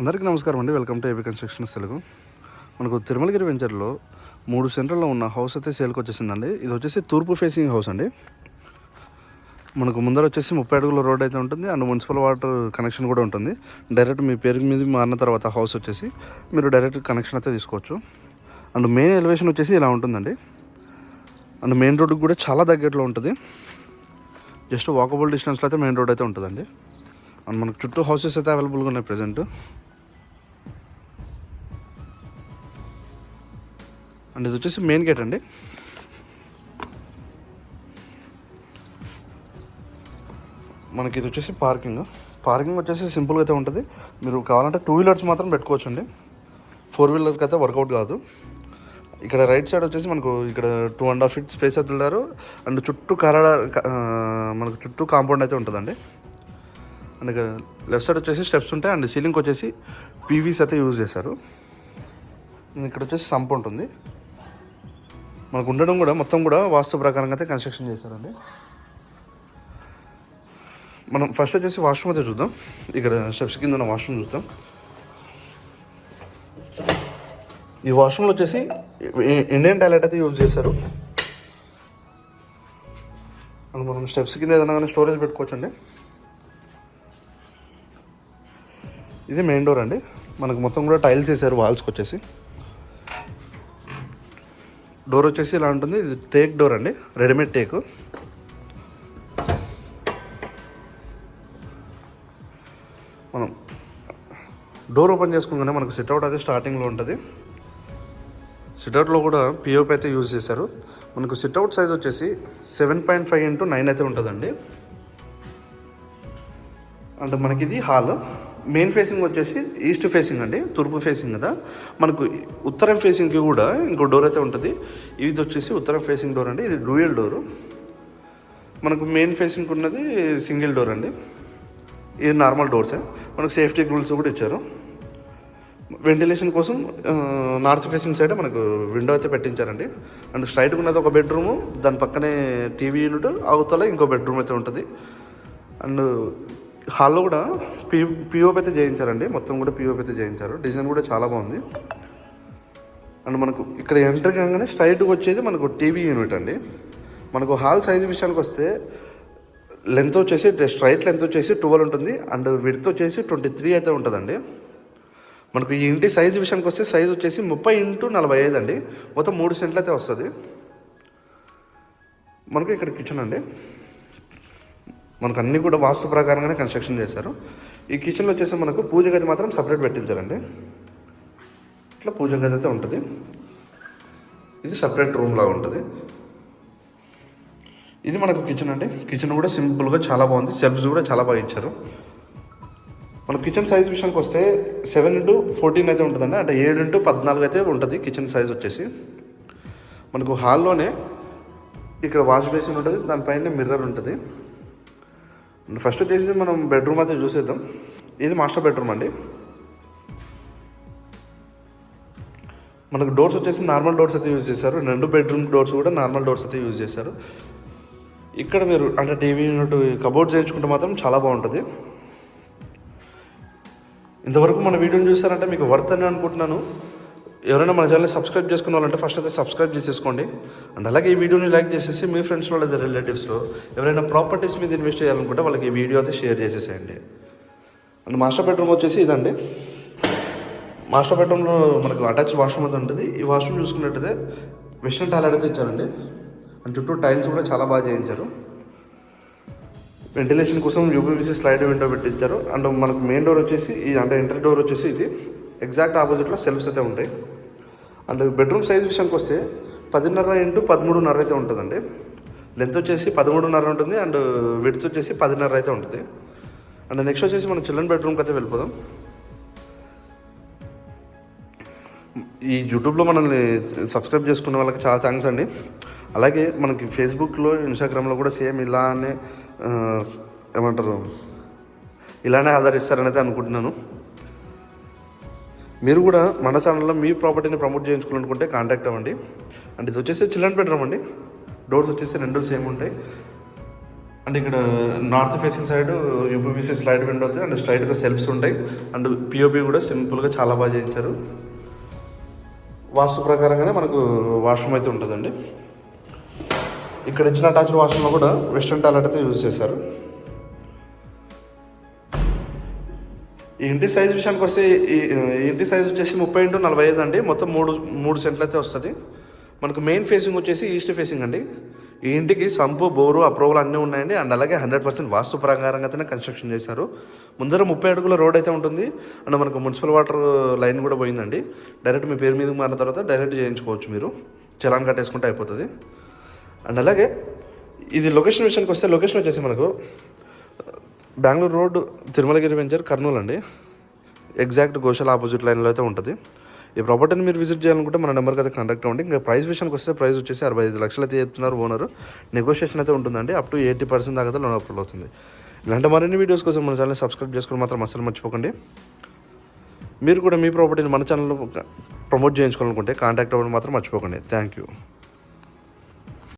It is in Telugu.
అందరికీ నమస్కారం అండి. Welcome to AP constructions Telugu. మనకు తిరుమలగిరి వెంచర్లో మూడు సెంటర్లో ఉన్న హౌస్ అయితే సేల్కి వచ్చేసిందండి. ఇది వచ్చేసి తూర్పు ఫేసింగ్ హౌస్ అండి. మనకు ముందర వచ్చేసి ముప్పై అడుగుల రోడ్ అయితే ఉంటుంది. అండ్ మున్సిపల్ వాటర్ కనెక్షన్ కూడా ఉంటుంది. డైరెక్ట్ మీ పేరు మీద మారిన తర్వాత హౌస్ వచ్చేసి మీరు డైరెక్ట్ కనెక్షన్ అయితే తీసుకోవచ్చు. అండ్ మెయిన్ ఎలివేషన్ వచ్చేసి ఇలా ఉంటుందండి. అండ్ మెయిన్ రోడ్కి కూడా చాలా దగ్గరలో ఉంటుంది. జస్ట్ వాకబుల్ డిస్టెన్స్లో అయితే మెయిన్ రోడ్ అయితే ఉంటుందండి. అండ్ మనకు చుట్టూ హౌసెస్ అయితే అవైలబుల్గా ఉన్నాయి ప్రజెంట్ అండ్ ఇది వచ్చేసి మెయిన్ గేట్ అండి. మనకి ఇది వచ్చేసి పార్కింగ్ పార్కింగ్ వచ్చేసి సింపుల్గా అయితే ఉంటుంది. మీరు కావాలంటే టూ వీలర్స్ మాత్రం పెట్టుకోవచ్చు అండి ఫోర్ వీలర్కి అయితే వర్కౌట్ కాదు. ఇక్కడ రైట్ సైడ్ వచ్చేసి మనకు ఇక్కడ two and half feet space అయితే ఉన్నారు అండ్ చుట్టూ కరడ మనకు చుట్టూ కాంపౌండ్ అయితే ఉంటుందండి. అండ్ లెఫ్ట్ సైడ్ వచ్చేసి స్టెప్స్ ఉంటాయి. అండ్ సీలింగ్ వచ్చేసి పీవీస్ అయితే యూజ్ చేశారు. ఇక్కడ వచ్చేసి సంప్ ఉంటుంది. మనకు ఉండడం కూడా మొత్తం కూడా వాస్తు ప్రకారంగా అయితే కన్స్ట్రక్షన్ చేశారండి. మనం ఫస్ట్ వచ్చేసి వాష్రూమ్ అయితే చూద్దాం. ఇక్కడ స్టెప్స్ కింద ఉన్న వాష్రూమ్ చూద్దాం. ఈ వాష్రూమ్లో వచ్చేసి ఇండియన్ టాయిలెట్ అయితే యూజ్ చేశారు. అండ్ మనం స్టెప్స్ కింద ఏదైనా కానీ స్టోరేజ్ పెట్టుకోవచ్చండి. ఇది మెయిన్ డోర్ అండి. మనకు మొత్తం కూడా టైల్స్ వేసారు వాల్స్కి వచ్చేసి. డోర్ వచ్చేసి ఇలా ఉంటుంది. ఇది టేక్ డోర్ అండి. రెడీమేడ్ టేక్ మనం డోర్ ఓపెన్ చేసుకోగానే మనకు సిట్అవుట్ అయితే స్టార్టింగ్లో ఉంటుంది. సిట్అవుట్లో కూడా పిఓపి అయితే యూజ్ చేశారు. మనకు సిట్అవుట్ సైజ్ వచ్చేసి seven point five into nine అయితే ఉంటుందండి. అంటే మనకి ఇది హాల్ మెయిన్ ఫేసింగ్ వచ్చేసి ఈస్ట్ ఫేసింగ్ అండి తూర్పు ఫేసింగ్ కదా. మనకు ఉత్తరం ఫేసింగ్కి కూడా ఇంకో డోర్ అయితే ఉంటుంది. ఇది వచ్చేసి ఉత్తరం ఫేసింగ్ డోర్ అండి ఇది డ్యూయల్ డోరు మనకు మెయిన్ ఫేసింగ్ ఉన్నది సింగిల్ డోర్ అండి. ఇది నార్మల్ డోర్సే మనకు సేఫ్టీ రూల్స్ కూడా ఇచ్చారు. వెంటిలేషన్ కోసం నార్త్ ఫేసింగ్ సైడ్ మనకు విండో అయితే పెట్టించారండి. అండ్ స్ట్రైట్గా ఉన్నది ఒక బెడ్రూము దాని పక్కనే టీవీ యూనిట్ అవతల ఇంకో బెడ్రూమ్ అయితే ఉంటుంది. అండ్ హాల్లో కూడా పి పిఓపి అయితే చేయించారండి మొత్తం కూడా పిఓపి అయితే చేయించారు డిజైన్ కూడా చాలా బాగుంది. అండ్ మనకు ఇక్కడ ఎంటర్ కాగానే స్ట్రైట్గా వచ్చేది మనకు టీవీ యూనిట్ అండి. మనకు హాల్ సైజ్ విషయానికి వస్తే లెంత్ వచ్చేసి స్ట్రైట్ లెంత్ వచ్చేసి ట్వెల్వ్ ఉంటుంది. అండ్ విడ్త్ వచ్చేసి ట్వంటీ త్రీ అయితే ఉంటుందండి. మనకు ఈ ఇంటి సైజ్ విషయానికి వస్తే సైజ్ వచ్చేసి ముప్పై ఇంటూ నలభై ఐదు అండి. మొత్తం మూడు సెంట్లు అయితే వస్తుంది. మనకు ఇక్కడ కిచెన్ అండి. మనకు అన్నీ కూడా వాస్తు ప్రకారంగానే కన్స్ట్రక్షన్ చేశారు. ఈ కిచెన్లో వచ్చేసి మనకు పూజ గది మాత్రం సపరేట్ పెట్టించారండి. ఇట్లా పూజ గది అయితే ఉంటుంది. ఇది సపరేట్ రూమ్ లాగా ఉంటుంది. ఇది మనకు కిచెన్ అండి. కిచెన్ కూడా సింపుల్గా చాలా బాగుంది. సెల్ఫ్స్ కూడా చాలా బాగా ఇచ్చారు. మన కిచెన్ సైజ్ విషయానికి వస్తే సెవెన్ ఇంటూ ఫోర్టీన్ అయితే ఉంటుందండి. అంటే ఏడు ఇంటూ పద్నాలుగు అయితే ఉంటుంది కిచెన్ సైజ్ వచ్చేసి. మనకు హాల్లోనే ఇక్కడ వాష్ బేసిన్ ఉంటుంది. దానిపైన మిర్రర్ ఉంటుంది. ఫస్ట్ వచ్చేసి మనం బెడ్రూమ్ అయితే చూసేద్దాం. ఇది మాస్టర్ బెడ్రూమ్ అండి. మనకు డోర్స్ వచ్చేసి నార్మల్ డోర్స్ అయితే యూజ్ చేశారు. రెండు బెడ్రూమ్ డోర్స్ కూడా నార్మల్ డోర్స్ అయితే యూజ్ చేశారు. ఇక్కడ మీరు అంటే టీవీ యూనిట్ కబోర్డ్ చేయించుకుంటే మాత్రం చాలా బాగుంటుంది. ఇంతవరకు మన వీడియోని చూసారంటే మీకు వర్త్ అని అనుకుంటున్నాను. ఎవరైనా మన ఛానల్ని సబ్స్క్రైబ్ చేసుకున్న వాళ్ళంటే ఫస్ట్ అయితే సబ్స్క్రైబ్ చేసేసుకోండి. అండ్ అలాగే ఈ వీడియోని లైక్ చేసేసి మీ ఫ్రెండ్స్లో లేదా రిలేటివ్స్లో ఎవరైనా ప్రాపర్టీస్ మీద ఇన్వెస్ట్ చేయాలనుకుంటే వాళ్ళకి ఈ వీడియో అయితే షేర్ చేసేసేయండి. అండ్ మాస్టర్ బెడ్రూమ్ వచ్చేసి ఇదండి. మాస్టర్ బెడ్రూమ్లో మనకు అటాచ్ వాష్రూమ్ అయితే ఉంటుంది. ఈ వాష్రూమ్ చూసుకున్నట్టయితే వెస్ట్రన్ టాయిలెట్ అయితే ఇచ్చారండి. అండ్ చుట్టూ టైల్స్ కూడా చాలా బాగా చేయించారు. వెంటిలేషన్ కోసం యూపీవీసీ స్లైడ్ విండో పెట్టించారు అండ్ మనకు మెయిన్ డోర్ వచ్చేసి ఈ అంటే ఎంటర్ డోర్ వచ్చేసి ఇది. ఎగ్జాక్ట్ ఆపోజిట్లో సెల్ఫ్స్ అయితే ఉంటాయి. అండ్ బెడ్రూమ్ సైజ్ విషయానికి వస్తే పదిన్నర ఇంటూ పదమూడున్నర అయితే ఉంటుందండి. లెంత్ వచ్చేసి పదమూడున్నర ఉంటుంది అండ్ విడ్త్ వచ్చేసి పదిన్నర అయితే ఉంటుంది. అండ్ నెక్స్ట్ వచ్చేసి మనం చిల్డ్రన్ బెడ్రూమ్కి అయితే వెళ్ళిపోదాం. ఈ యూట్యూబ్లో మనల్ని సబ్స్క్రైబ్ చేసుకున్న వాళ్ళకి చాలా థ్యాంక్స్ అండి. అలాగే మనకి ఫేస్బుక్లో ఇన్స్టాగ్రామ్లో కూడా సేమ్ ఇలానే ఏమంటారు ఇలానే ఆదరిస్తారని అయితే అనుకుంటున్నాను. మీరు కూడా మన ఛానల్లో మీ ప్రాపర్టీని ప్రమోట్ చేయించుకోవాలనుకుంటే కాంటాక్ట్ అవ్వండి. అండ్ ఇది వచ్చేసి చిల్డ్రన్ బెడ్రూమ్ అండి. డోర్స్ వచ్చేసి రెండు సేమ్ ఉంటాయి. అండ్ ఇక్కడ north facing side UPVC slide window అవుతుంది అండ్ స్ట్రైట్గా సెల్ఫ్స్ ఉంటాయి. అండ్ పిఓపి కూడా సింపుల్గా చాలా బాగా చేయించారు. వాస్తు ప్రకారంగానే మనకు వాష్రూమ్ అయితే ఉంటుందండి. ఇక్కడ ఇచ్చిన అటాచ్డ్ వాష్రూమ్లో కూడా వెస్ట్రన్ టాయిలెట్ అయితే యూజ్ చేశారు. ఈ ఇంటి సైజ్ విషయానికి వస్తే ఇంటి సైజ్ వచ్చేసి ముప్పై ఇంటూ నలభై ఐదు అండి. మొత్తం మూడు మూడు సెంట్లు అయితే వస్తుంది. మనకు మెయిన్ ఫేసింగ్ వచ్చేసి ఈస్ట్ ఫేసింగ్ అండి. ఈ ఇంటికి సంపు బోరు అప్రూవల్ అన్నీ ఉన్నాయండి. అండ్ అలాగే హండ్రెడ్ పర్సెంట్ వాస్తు ప్రకారంగా అయితేనే కన్స్ట్రక్షన్ చేశారు. ముందర ముప్పై అడుగుల రోడ్ అయితే ఉంటుంది. అండ్ మనకు మున్సిపల్ వాటర్ లైన్ కూడా పోయిందండి. డైరెక్ట్ మీ పేరు మీదకి మారిన తర్వాత డైరెక్ట్ చేయించుకోవచ్చు మీరు. చలాన్ కట్టేసుకుంటే అయిపోతుంది. అండ్ అలాగే ఇది లొకేషన్ విషయానికి వస్తే లొకేషన్ వచ్చేసి మనకు బెంగళూరు రోడ్ తిరుమలగిరి వెంచర్ కర్నూలు అండి. ఎగ్జాక్ట్ గోషాల ఆపోజిట్ లైన్లో అయితే ఉంటుంది. ఈ ప్రాపర్టీని మీరు విజిట్ చేయాలనుకుంటే మన నెంబర్కి అయితే కాంటాక్ట్ అవ్వండి. ఇంకా ప్రైస్ విషయానికి వస్తే ప్రైస్ వచ్చేసి అరవై ఐదు లక్షలు అయితే చెప్తున్నారు ఓనర్ నెగోషియేషన్ అయితే ఉంటుందండి. అప్ టు ఎయిటీ పర్సెంట్ దాకా లోన్ అప్రూవల్ అవుతుంది. ఇలాంటి మరిన్ని వీడియోస్ కోసం మన ఛానల్ సబ్స్క్రైబ్ చేసుకుని మాత్రం అస్సలు మర్చిపోకండి. మీరు కూడా మీ ప్రాపర్టీని మన ఛానల్లో ప్రమోట్ చేయించుకోవాలనుకుంటే కాంటాక్ట్ అవ్వడం మాత్రం మర్చిపోకండి. Thank you